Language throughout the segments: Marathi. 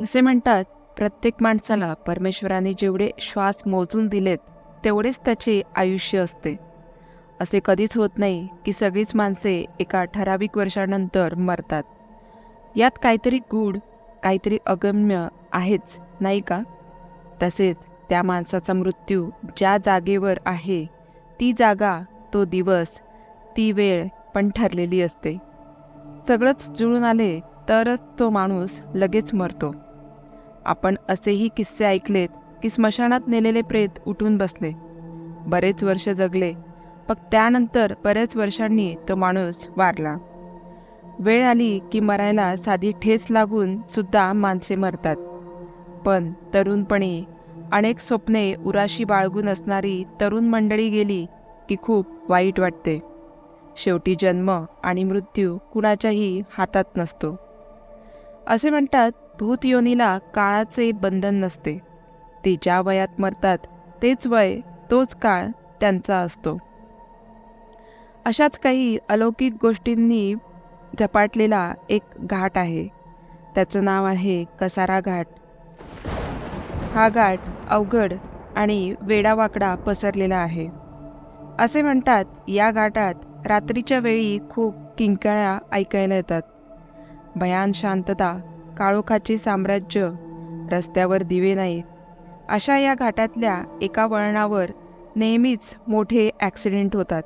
असे म्हणतात प्रत्येक माणसाला परमेश्वराने जेवढे श्वास मोजून दिलेत तेवढेच त्याचे आयुष्य असते. असे कधीच होत नाही की सगळीच माणसे एका ठराविक वर्षानंतर मरतात. यात काहीतरी गूढ काहीतरी अगम्य आहेच नाही का? तसेच त्या माणसाचा मृत्यू ज्या जागेवर आहे ती जागा तो दिवस ती वेळ पण ठरलेली असते. सगळंच जुळून आले तरच तो माणूस लगेच मरतो. आपण असेही किस्से ऐकलेत की स्मशानात नेलेले प्रेत उठून बसले. बरेच वर्ष जगले पण त्यानंतर बऱ्याच वर्षांनी तो माणूस वारला. वेळ आली की मरायला साधी ठेस लागून सुद्धा माणसे मरतात. पण तरुणपणी अनेक स्वप्ने उराशी बाळगून असणारी तरुण मंडळी गेली की खूप वाईट वाटते. शेवटी जन्म आणि मृत्यू कुणाच्याही हातात नसतो. असे म्हणतात भूत योनीला काळाचे बंधन नसते. ते ज्या वयात मरतात तेच वय तोच काळ त्यांचा असतो. अशाच काही अलौकिक गोष्टींनी झपाटलेला एक घाट आहे. त्याचं नाव आहे कसारा घाट. हा घाट अवघड आणि वेडावाकडा पसरलेला आहे. असे म्हणतात या घाटात रात्रीच्या वेळी खूप किंकाळ्या ऐकायला येतात. भयान शांतता काळोखाचे साम्राज्य रस्त्यावर दिवे नाहीत. अशा या घाटातल्या एका वळणावर नेहमीच मोठे ॲक्सिडेंट होतात.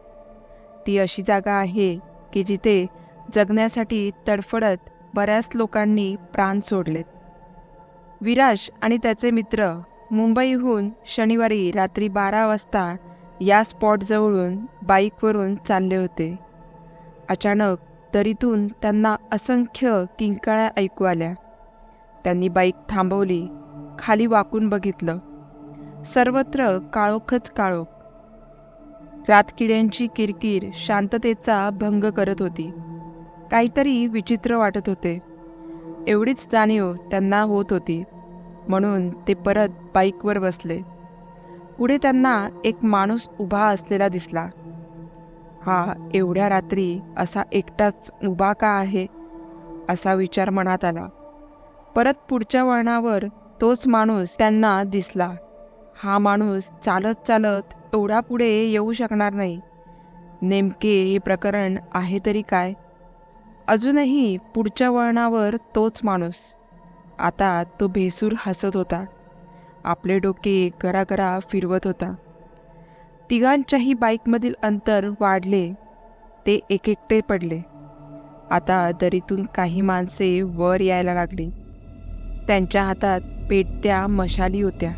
ती अशी जागा आहे की जिथे जगण्यासाठी तडफडत बऱ्याच लोकांनी प्राण सोडलेत. विराज आणि त्याचे मित्र मुंबईहून शनिवारी रात्री बारा वाजता या स्पॉटजवळून बाईकवरून चालले होते. अचानक दरीतून त्यांना असंख्य किंकाळ्या ऐकू आल्या. त्यांनी बाईक थांबवली खाली वाकून बघितलं. सर्वत्र काळोखच काळोख. रातकिड्यांची किरकिर शांततेचा भंग करत होती. काहीतरी विचित्र वाटत होते. एवढीच जाणीव त्यांना होत होती. म्हणून ते परत बाईकवर बसले. पुढे त्यांना एक माणूस उभा असलेला दिसला. हा एवढ्या रात्री असा एकटाच उभा का आहे? असा विचार मनात आला. परत पुढच्या वळणावर तोच माणूस त्यांना दिसला. हा माणूस चालत चालत एवढा पुढे येऊ शकणार नाही. नेमके हे प्रकरण आहे तरी काय? अजूनही पुढच्या वळणावर तोच माणूस. आता तो भेसूर हसत होता. आपले डोके गरागरा फिरवत होता. तिघांच्याही बाईकमधील अंतर वाढले ते एक एकटे पडले. आता दरीतून काही माणसे वर यायला लागली. त्यांच्या हातात पेटत्या मशाली होत्या.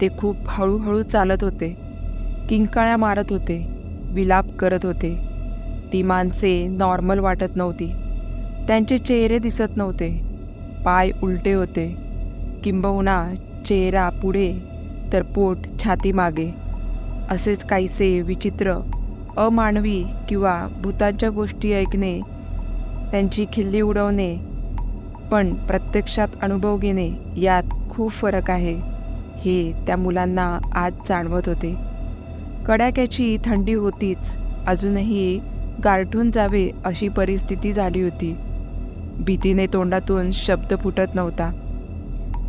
ते खूप हळूहळू चालत होते. किंकाळ्या मारत होते विलाप करत होते. ती माणसे नॉर्मल वाटत नव्हती. त्यांचे चेहरे दिसत नव्हते. पाय उलटे होते. किंबहुना चेहरा पुढे तर पोट छाती मागे. असेच काहीसे विचित्र अमानवी किंवा भूतांच्या गोष्टी ऐकणे त्यांची खिल्ली उडवणे पण प्रत्यक्षात अनुभव घेणे यात खूप फरक आहे हे त्या मुलांना आज जाणवत होते. कडाक्याची थंडी होतीच अजूनही गारठून जावे अशी परिस्थिती झाली होती. भीतीने तोंडातून शब्द फुटत नव्हता.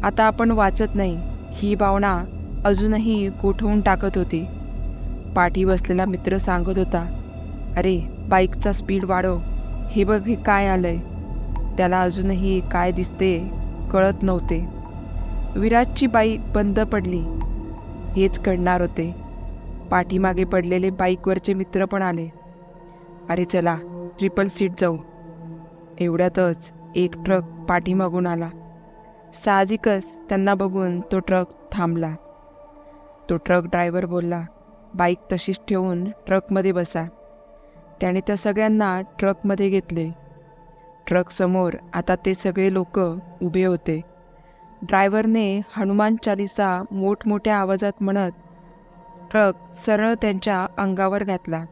आता आपण वाचत नाही ही भावना अजूनही गोठवून टाकत होती. पाठी बसलेला मित्र सांगत होता अरे बाईकचा स्पीड वाढव. हे बघ हे काय आलंय? त्याला अजूनही काय दिसते कळत नव्हते. विराजची बाईक बंद पडली. हेच घडणार होते. पाठीमागे पडलेले बाईकवरचे मित्र पण आले. अरे चला ट्रिपल सीट जाऊ. एवढ्यातच एक ट्रक पाठीमागून आला. साहजिकच त्यांना बघून तो ट्रक थांबला. तो ट्रक ड्रायव्हर बोलला बाईक तशीच ठेवून ट्रकमध्ये बसा. त्याने त्या सगळ्यांना ट्रकमध्ये घेतले. ट्रकसमोर आता ते सगळे लोक उभे होते. ड्रायव्हरने हनुमान चालिसा मोठमोठ्या आवाजात म्हणत ट्रक सरळ त्यांच्या अंगावर घातला.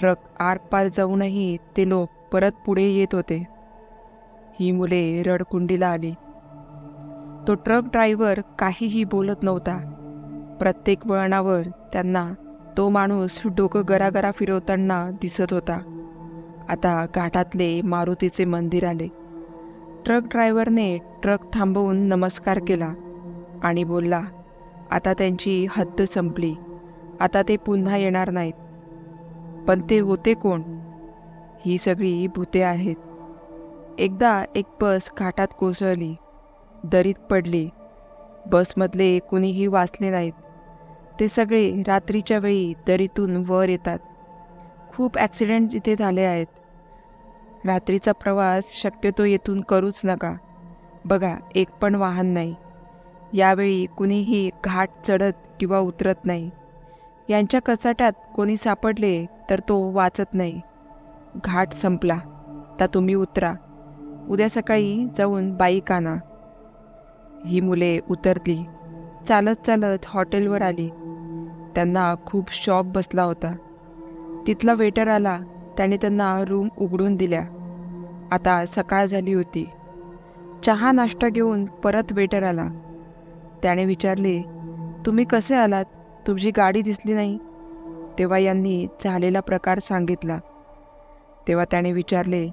ट्रक आरपार जाऊनही ते लोक परत पुढे येत होते. ही मुले रडकुंडीला आली. तो ट्रक ड्रायव्हर काहीही बोलत नव्हता. प्रत्येक वळणावर त्यांना तो माणूस डोकं गरागरा फिरवताना दिसत होता. आता घाटातले मारुतीचे मंदिर आले. ट्रक ड्रायव्हरने ट्रक थांबवून नमस्कार केला आणि बोलला आता त्यांची हद्द संपली. आता ते पुन्हा येणार नाहीत. पण ते होते कोण? ही सगळी भूते आहेत. एकदा एक बस घाटात कोसळली. दरीत पडली. बसमधले कुणीही वाचले नाहीत. ते सगळे रात्रीच्या वेळी दरीतून वर येतात. खूप ॲक्सिडेंट इथे झाले आहेत. रात्रीचा प्रवास शक्यतो येथून करूच नका. बघा एक पण वाहन नाही. यावेळी कुणीही घाट चढत किंवा उतरत नाही. यांच्या कचाट्यात कोणी सापडले तर तो वाचत नाही. घाट संपला. तर तुम्ही उतरा. उद्या सकाळी जाऊन बाईक आणा. ही मुले उतरली. चालत चालत हॉटेलवर आली. त्यांना खूप शॉक बसला होता. तिथला वेटर आला त्याने त्यांना रूम उघडून दिल्या. आता सकाळ झाली होती. चहा नाश्ता घेऊन परत वेटर आला. त्याने विचारले तुम्ही कसे आलात? तुमची गाडी दिसली नाही. तेव्हा यांनी झालेला प्रकार सांगितला. तेव्हा त्याने विचारले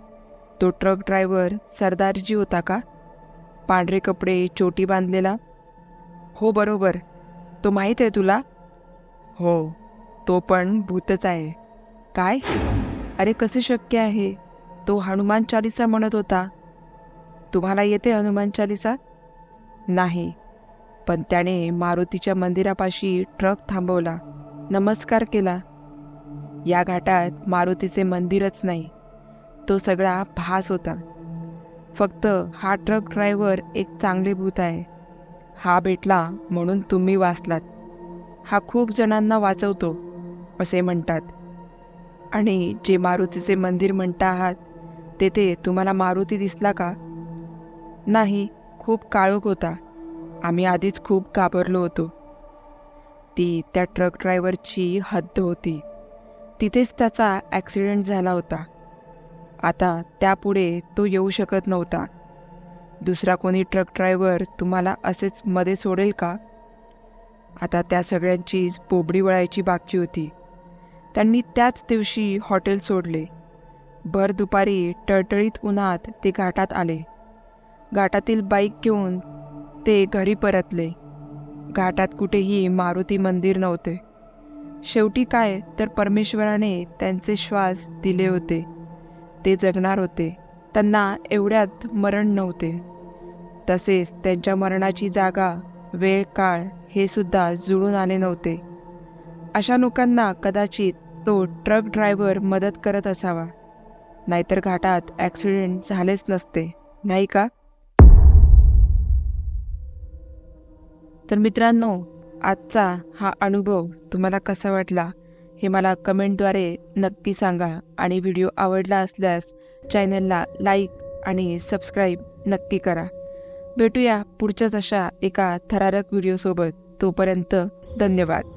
तो ट्रक ड्रायव्हर सरदारजी होता का? पांढरे कपडे चोटी बांधलेला? हो बरोबर. तो माहीत आहे तुला? हो तो पण भूतच आहे. काय? अरे कसे शक्य आहे? तो हनुमान चालिसा म्हणत होता. तुम्हाला येते हनुमान चालिसा? नाही. पण त्याने मारुतीच्या मंदिरापाशी ट्रक थांबवला. नमस्कार केला. या घाटात मारुतीचे मंदिरच नाही. तो सगळा भास होता. फक्त हा ट्रक ड्रायव्हर एक चांगले भूत आहे. हा भेटला म्हणून तुम्ही वाचलात. हा खूप जणांना वाचवतो असे म्हणतात. आणि जे मारुतीचे मंदिर म्हणता आहात तेथे तुम्हाला मारुती दिसला का? नाही खूप काळोख होता. आम्ही आधीच खूप घाबरलो होतो. ती त्या ट्रक ड्रायव्हरची हद्द होती. तिथेच त्याचा ॲक्सिडेंट झाला होता. आता त्यापुढे तो येऊ शकत नव्हता. दुसरा कोणी ट्रक ड्रायव्हर तुम्हाला असेच मध्ये सोडेल का? आता त्या सगळ्यांचीच बोबडी वळायची बाकी होती. त्यांनी त्याच दिवशी हॉटेल सोडले. भर दुपारी टळटळीत उन्हात ते घाटात आले. घाटातील बाईक घेऊन ते घरी परतले. घाटात कुठेही मारुती मंदिर नव्हते. शेवटी काय तर परमेश्वराने त्यांचे श्वास दिले होते. ते जगणार होते. त्यांना एवढ्यात मरण नव्हते. तसेच त्यांच्या मरणाची जागा वेळ काळ हे सुद्धा जुळून आले नव्हते. अशा लोकांना कदाचित तो ट्रक ड्रायव्हर मदत करत असावा. नाहीतर घाटात ॲक्सिडेंट झालेच नसते. नाही का? तर मित्रांनो आजचा हा अनुभव तुम्हाला कसा वाटला? हे मला कमेंटद्वारे नक्की सांगा. आणि व्हिडिओ आवडला असल्यास चॅनलला लाईक आणि सबस्क्राईब नक्की करा. भेटूया पुढच्याच अशा एका थरारक व्हिडिओसोबत. तोपर्यंत धन्यवाद.